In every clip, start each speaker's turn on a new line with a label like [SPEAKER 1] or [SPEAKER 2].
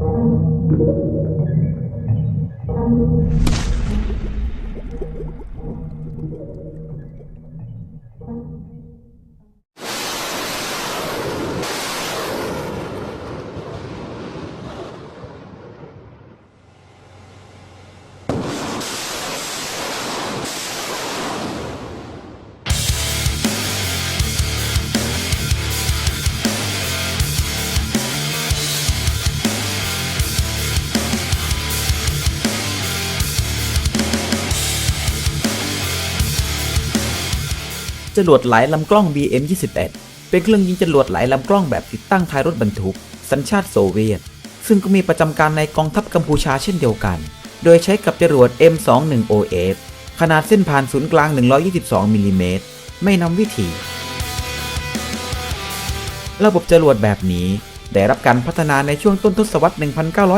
[SPEAKER 1] Thank you. จรวดหลายลำกล้อง BM21 เป็นเครื่องยิงจรวดหลายลำกล้องแบบติดตั้งท้ายรถบรรทุก สัญชาติโซเวียต ซึ่งก็มีประจำการในกองทัพกัมพูชาเช่นเดียวกัน โดยใช้กับจรวด M21OF ขนาดเส้นผ่านศูนย์กลาง 122มิลลิเมตรไม่นำวิถี ระบบจรวดแบบนี้ได้รับการพัฒนาในช่วงต้นทศวรรษ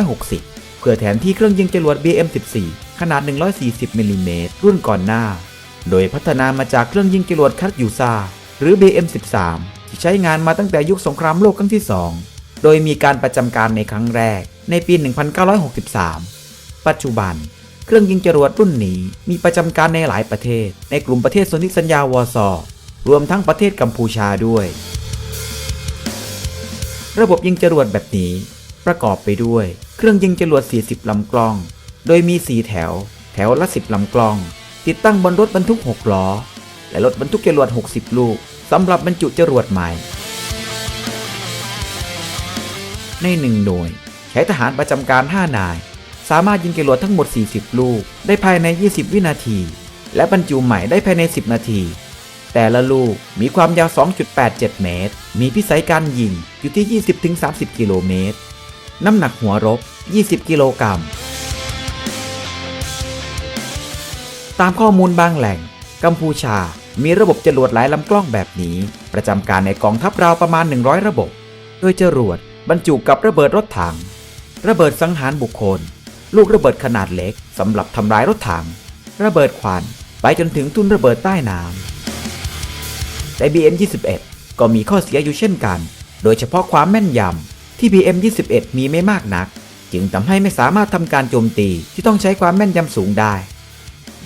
[SPEAKER 1] 1960 เพื่อแทนที่เครื่องยิงจรวด BM14 ขนาด 140มิลลิเมตรรุ่นก่อนหน้า โดยพัฒนามาจากเครื่องยิงจรวดคัตยูซาหรือ BM13 ที่ใช้งานมาตั้งแต่ยุคสงครามโลกครั้งที่ 2 โดยมีการประจำการในครั้งแรกในปี 1963 ปัจจุบัน เครื่องยิงจรวดรุ่นนี้มีประจำการในหลายประเทศ ในกลุ่มประเทศสนธิสัญญาวอซอรวมทั้งประเทศกัมพูชาด้วย ระบบยิงจรวดแบบนี้ประกอบไปด้วย เครื่องยิงจรวด 40 ลำกล้อง โดยมี 4 แถว แถวละ 10 ลำกล้อง ติดตั้งบนรถบรรทุก 6 ล้อ และรถบรรทุกจรวด 60 ลูกสำหรับบรรจุจรวดใหม่ ใน1หน่วย ใช้ทหารประจำการ 5 นาย สามารถยิงจรวดทั้งหมด 40 ลูก ได้ภายใน 20 วินาที และบรรจุใหม่ได้ภายใน 10 นาที แต่ละลูกมีความยาว 2.87 เมตร มีพิสัยการยิงอยู่ที่ 20-30 กิโลเมตร น้ำหนักหัวรบ 20 กิโลกรัม ตามข้อมูลบางแหล่ง กัมพูชา มีระบบจรวดหลายลำกล้องแบบนี้ ประจำการในกองทัพราวประมาณ 100 ระบบ โดยจรวดบรรจุกับระเบิดรถถัง ระเบิดสังหารบุคคล ลูกระเบิดขนาดเล็กสำหรับทำลายรถถัง ระเบิดควัน ไปจนถึงทุ่นระเบิดใต้น้ำแต่ BM21 ก็มีข้อเสียอยู่เช่นกัน โดยเฉพาะความแม่นยำที่ BM21 มีไม่มากนัก จึงทำให้ไม่สามารถทำการโจมตีที่ต้องใช้ความแม่นยำสูงได้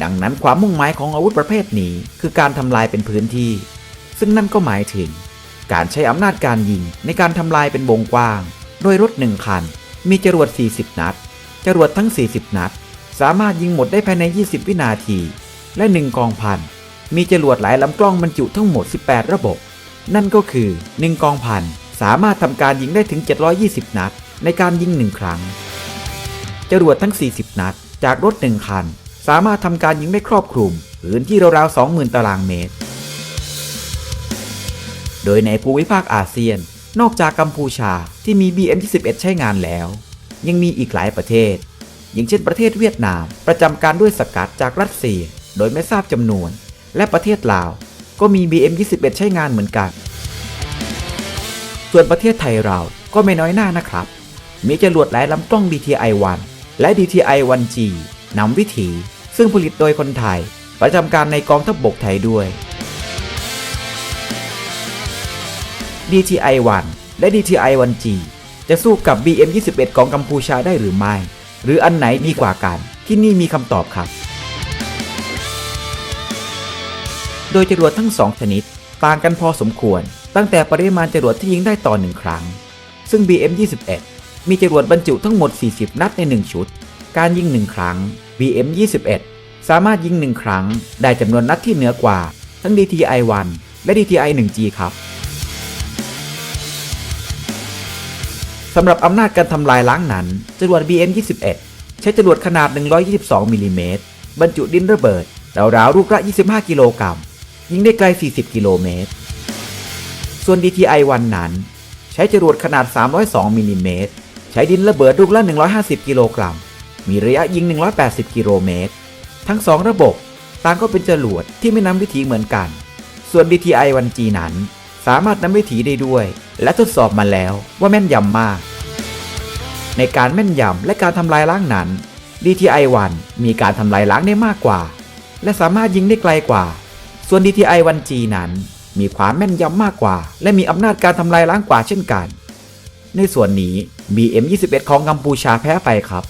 [SPEAKER 1] ดังนั้นความมุ่งหมายของอาวุธประเภทนี้ คือการทำลายเป็นพื้นที่ ซึ่งนั่นก็หมายถึง การใช้อำนาจการยิงในการทำลายเป็นวงกว้าง โดยรถหนึ่งคัน มีจรวด 40 นัด จรวดทั้ง 40 นัด สามารถยิงหมดได้ภายใน 20 วินาที และ1กองพัน มีจรวดหลายลำกล้องบรรจุทั้งหมด 18 ระบบ นั่นก็คือ1กองพันสามารถทำการยิงได้ถึง 720 นัด ในการยิง 1 ครั้ง จรวดทั้ง 40 นัด จากรถ1คัน สามารถทำการยิงได้ครอบคลุมพื้นที่ราวๆ 20,000 ตารางเมตร โดยในภูมิภาคอาเซียน นอกจากกัมพูชาที่มี BM21 ใช้งานแล้ว ยังมีอีกหลายประเทศ อย่างเช่นประเทศเวียดนาม ประจำการด้วยสกัดจากรัสเซีย โดยไม่ทราบจำนวน และประเทศลาว ก็มี BM21 ใช้งานเหมือนกัน ส่วนประเทศไทยเราก็ไม่น้อยหน้านะครับ มีจรวดหลายลำกล้อง DTI-1 และ DTI-1G นำวิถี ซึ่งผลิตโดยคนไทย ประจำการในกองทัพบบกไทยด้วย DTI-1 และ DTI-1G จะสู้กับ BM21 ของกัมพูชาได้หรือไม่ หรืออันไหนดีกว่ากัน ที่นี่มีคำตอบครับ โดยจรวดทั้งสองชนิด ต่างกันพอสมควร ตั้งแต่ปริมาณจรวดที่ยิงได้ต่อหนึ่งครั้ง ซึ่ง BM21 มีจรวดบรรจุทั้งหมด 40 นัดใน 1 ชุด การยิง 1 ครั้ง BM21 สามารถยิง1ครั้งได้จำนวนนัดที่เหนือกว่า ทั้ง DTI-1 และ DTI-1G ครับสำหรับอำนาจการทำลายล้างนั้นจรวด BM21 ใช้จรวดขนาด 122มิลลิเมตรบรรจุดินระเบิดราวๆลูกละ 25 กิโลกรัม ยิงได้ไกล 40 กิโลเมตร ส่วน DTI-1 นั้น ใช้จรวดขนาด 302มิลลิเมตรใช้ดินระเบิดลูกละ 150 กิโลกรัม มีระยะยิง 180 กิโลเมตร ทั้ง 2 ระบบต่างก็เป็นจรวดที่ไม่นำวิถีเหมือนกัน ส่วน DTI-1G นั้น สามารถนำวิถีได้ด้วย และทดสอบมาแล้วว่าแม่นยำมาก ในการแม่นยำและการทำลายล้างนั้น DTI-1 มีการทำลายล้างได้มากกว่า และสามารถยิงได้ไกลกว่า ส่วน DTI-1G นั้น มีความแม่นยำมากกว่า และมีอำนาจการทำลายล้างกว่าเช่นกัน ในส่วนนี้ BM21 ของกัมพูชาแพ้ไปครับ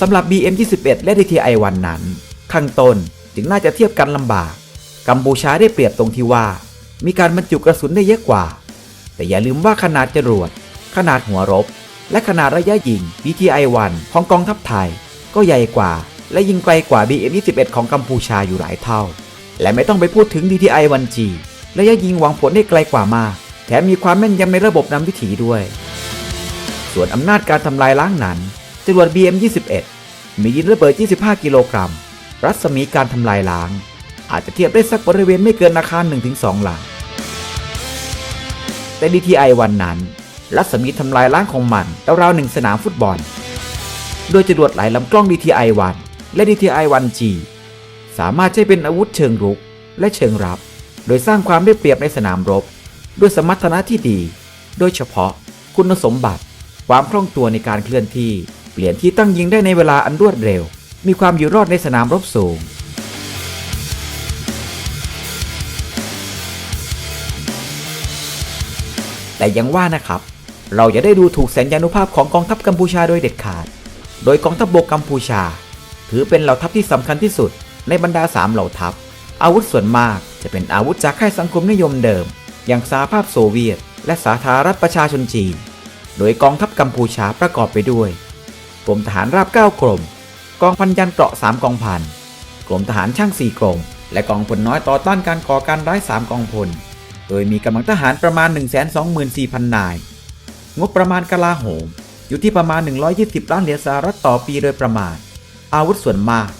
[SPEAKER 1] สำหรับ BM21 และ DTI-1 นั้น ข้างต้นจึงน่าจะเทียบกันลำบาก กัมพูชาได้เปรียบตรงที่ว่า มีการบรรจุกระสุนได้เยอะกว่า แต่อย่าลืมว่าขนาดจรวด ขนาดหัวรบ และขนาดระยะยิง DTI-1 ของกองทัพไทย ก็ใหญ่กว่า และยิงไกลกว่า BM21 ของกัมพูชาอยู่หลายเท่า และไม่ต้องไปพูดถึง DTI-1G ระยะยิงหวังผลได้ไกลกว่ามาก แถมมีความแม่นยำในระบบนำวิถีด้วย ส่วนอำนาจการทำลายล้างนั้นจรวด BM21 มีดินระเบิด 25 กิโลกรัม รัศมีการทำลายล้าง อาจจะเทียบได้สักบริเวณไม่เกินอาคาร 1-2 หลัง แต่ DTI วันนั้น รัศมีทำลายล้างของมันราวๆหนึ่งสนามฟุตบอล โดยจรวดหลายลำกล้อง DTI 1และ DTI 1G สามารถใช้เป็นอาวุธเชิงรุกและเชิงรับ โดยสร้างความได้เปรียบในสนามรบ ด้วยสมรรถนะที่ดี โดยเฉพาะคุณสมบัติ ความคล่องตัวในการเคลื่อนที่ เปลี่ยนที่ตั้งยิงได้ในเวลาอันรวดเร็ว มีความอยู่รอดในสนามรบสูง แต่ยังว่านะครับ เราอย่าได้ดูถูกแสนยานุภาพของกองทัพกัมพูชาโดยเด็ดขาด โดยกองทัพบบกกัมพูชา ถือเป็นเหล่าทัพที่สำคัญที่สุดในบรรดาสามเหล่าทัพ อาวุธส่วนมากจะเป็นอาวุธจากค่ายสังคมนิยมเดิม อย่างสหภาพโซเวียต และสาธารณรัฐประชาชนจีน โดยกองทัพกัมพูชาประกอบไปด้วยกรมทหารราบ9กรม กองพันยันเกราะ3กองพันกรมทหารช่าง4กรม และกองพลน้อยต่อต้านการก่อการร้าย3กองพล โดยมีกำลังทหารประมาณ 124,000 นาย งบประมาณกลาโหม อยู่ที่ประมาณ 120 ล้านเหรียญสหรัฐต่อปีโดยประมาณ อาวุธส่วนมาก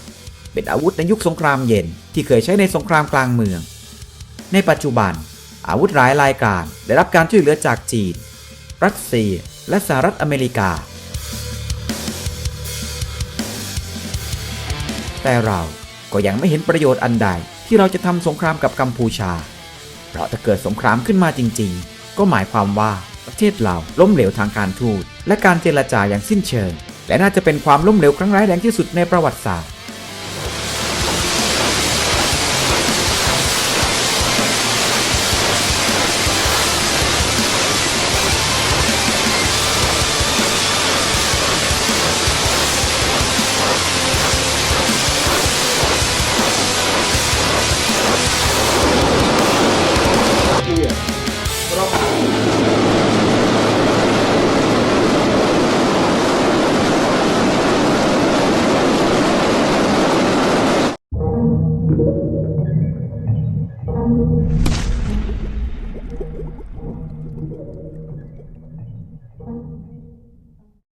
[SPEAKER 1] เป็นอาวุธในยุคสงครามเย็นที่เคยใช้ในสงครามกลางเมือง ในปัจจุบัน อาวุธหลายรายการ ได้รับการช่วยเหลือจากจีน รัสเซีย และสหรัฐอเมริกา แต่เราก็ยังไม่เห็นประโยชน์อันใดที่เราจะทำสงครามกับกัมพูชา เพราะถ้าเกิดสงครามขึ้นมาจริง ๆ ก็หมายความว่าประเทศเราล้มเหลวทางการทูตและการเจรจาอย่างสิ้นเชิง และน่าจะเป็นความล้มเหลวครั้งร้ายแรงที่สุดในประวัติศาสตร์
[SPEAKER 2] Thank you.